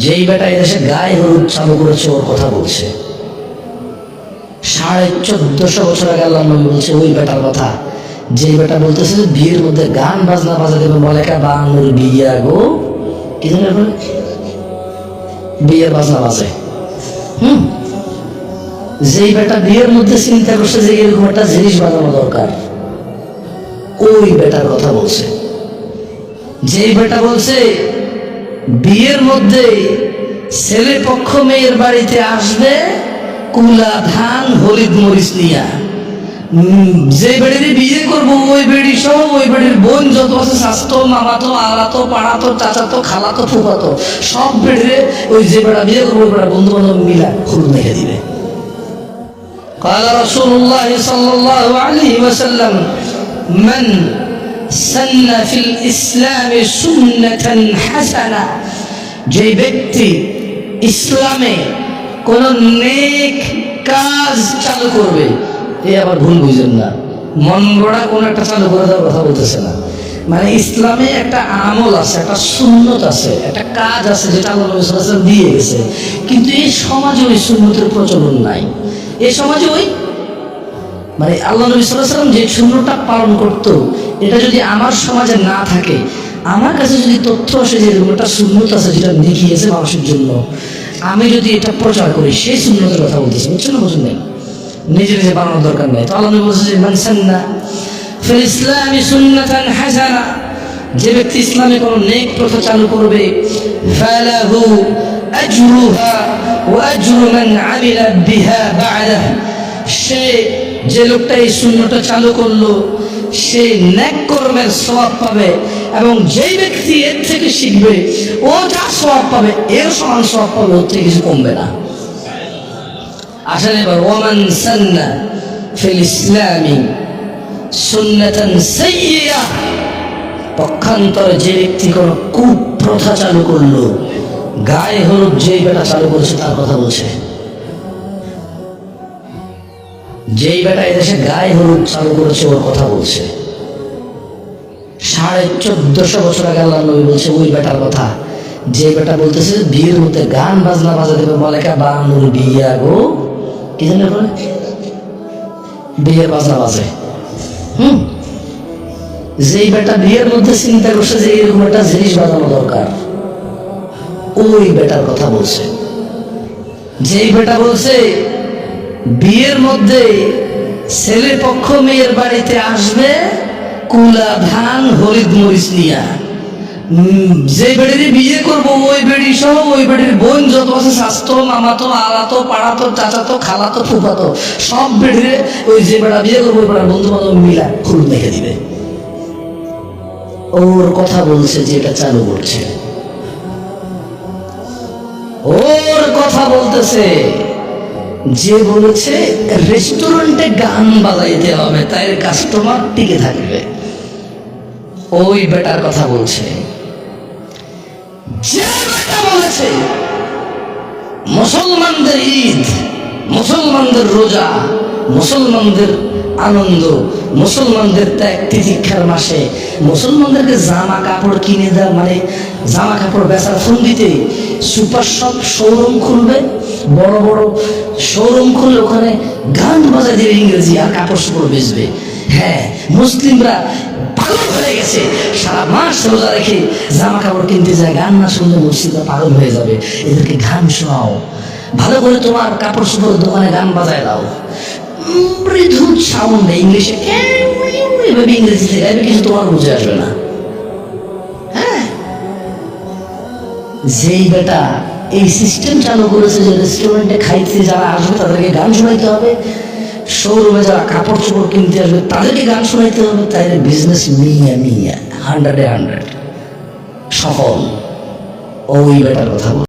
যেই বেটা এসে গায়ে হলুদ চালু করেছে, ওর কথা বলছে। সাড়ে চোদ্দশো বছর আগে আল্লাহ নবী বলছে, ওই বেটার কথা। যেই বেটা বলতেছে যে, বিয়ের মধ্যে গান বাজনা বাজা দেবে বলে কা বাংলার বিয়া গো। কি বিয়ের বাজনা বাজে। হুম? যেই বেটা বিয়ের মধ্যে চিন্তা করছে যে, এরকম একটা জিনিস বাজানো দরকার। ওই বেটার কথা বলছে। যেই বেটা বলছে বিয়ের মধ্যে ছেলে পক্ষ মেয়ের বাড়িতে আসবে কুলা ধান হলিদ মরিচ নিয়া উম, যে বেড়িতে বিয়ে করবো ওই বেড়ি সহ ওই বেড়ির বোন যত আছে স্বাস্থ্য মামাতো আলাতো পাড়াতো চাচাতো খালাতো ফুফাতো সব বেড়ে ওই যে বেড়া বিয়ে করবো ওই বেড়া বন্ধু বান্ধব মিলা হলুদ মেখে দিবে قال رسول الله صلى الله عليه وسلم من سن في الإسلام سنة حسنة যে ব্যক্তি ইসলামে কোন নেক কাজ চালু করবে এ আবার ভুল বুঝেন না মন গড়া কোন একটা চালু করে দেওয়ার কথা বলতেছে না মানে ইসলামে একটা আমল আছে একটা সুন্নত আছে একটা কাজ আছে যেটা আল্লাহ নবী সাল্লাল্লাহু আলাইহি ওয়াসাল্লাম দিয়ে গেছে কিন্তু এই সমাজে ওই সুন্নতের প্রচলন নাই এই সমাজে ওই মানে আল্লাহ নবী সাল্লাম যে শূন্যটা পালন করত, এটা যদি আমার সমাজে না থাকে, আমার কাছে যদি তথ্য আসে যে এরকম একটা শূন্যতা আছে যেটা দেখিয়েছে মানুষের জন্য, আমি যদি এটা প্রচার করি, সেই শূন্যতার কথা বলতেছি, বুঝছেন না, বুঝুন নিজে নিজে বানানোর দরকার নেই। তো আল্লাহ নবী বলছে যে মানসান্না ফিল ইসলামি সুন্নাতান হাসানা যে ব্যক্তি ইসলামে কোনো নেক প্রথা চালু করবে সে যে লোকটা এই শূন্যটা চালু করল, সে ন্যাক কর্মের স্বভাব পাবে এবং যেই ব্যক্তি এর থেকে শিখবে, ও যা স্বভাব পাবে, এর সমান স্বভাব পাবে, ওর থেকে কিছু কমবে না। আসেন এবার ওমান সান্না ফিল ইসলামি সুন্নাতান সাইয়্যা পক্ষান্তরে যে ব্যক্তি কোনো কুপ্রথা চালু করল, গায়ে হলুদ যেই বেটা চালু করেছে, তার কথা বলছে। যেই বেটা এদেশে গায়ে হলুদ চালু করেছে, ওর কথা বলছে। সাড়ে চোদ্দশো বছর আগে আল্লাহ নবী বলছে, ওই বেটার কথা। যে বেটা বলতেছে বিয়ের মধ্যে গান বাজনা বাজা দেবে বলে কা বিয়া গো। কি জানি বলে বিয়ের বাজনা বাজে। হুম? যেই বেটা বিয়ের মধ্যে চিন্তা করছে যে এরকম একটা জিনিস বাজানো দরকার, ওই বেটার কথা বলছে। যেই বেটা বলছে বিয়ের মধ্যে ছেলে পক্ষ মেয়ের বাড়িতে আসবে, কুলা ধান, হলিদ মরিচ নিয়া। যে বেড়িতে বিয়ে করব, ওই বেড়ি সহ ওই বেড়ির বোন যত আছে স্বাস্থ্য মামাতো আলাতো পাড়াতো চাচাতো খালাতো ফুফাতো সব বেড়িরে ওই যে বেড়া বিয়ে করব, ওই বেড়ার বন্ধু বান্ধব মিলা হলুদ মেখে দিবে। ওর কথা বলছে যে এটা চালু করছে। ওর কথা বলতেছে। যে বলেছে রেস্টুরেন্টে গান বাজাইতে হবে তাই কাস্টমার টিকে থাকবে। ওই বেটার কথা বলছে। যে বেটা বলেছে, মুসলমানদের ঈদ, মুসলমানদের রোজা, মুসলমানদের আনন্দ, মুসলমানদের ত্যাগ তিতিক্ষার মাসে, মুসলমানদেরকে জামা কাপড় কিনে দেওয়া মানে জামা কাপড় বেচার ফন্দিতে সুপার শপ শোরুম খুলবে বড় বড় শোরুম খুললে ওখানে গান বাজায় দেবে ইংরেজি আর কাপড় চোপড় বেচবে। হ্যাঁ মুসলিমরা পাগল হয়ে গেছে। সারা মাস রোজা রেখে জামা কাপড় কিনতে যায়, গান না শুনলে মুসলিমরা পাগল হয়ে যাবে। এদেরকে গান শোনাও। ভালো করে তোমার কাপড় চোপড় দোকানে গান বাজায় দাও। মৃদু সাউন্ড ইংলিশে এভাবে ইংরেজিতে গাইবে কিছু তোমার বুঝে আসবে না। হ্যাঁ? যেই বেটা এই সিস্টেম চালু করেছে যে রেস্টুরেন্টে খাইতে যারা আসবে তাদেরকে গান শোনাইতে হবে। শোরুমে যারা কাপড় চোপড় কিনতে আসবে তাদেরকে গান শোনাইতে হবে। তাই বিজনেস মিয়া মিয়া হান্ড্রেডে হান্ড্রেড সফল ওই বেটার কথা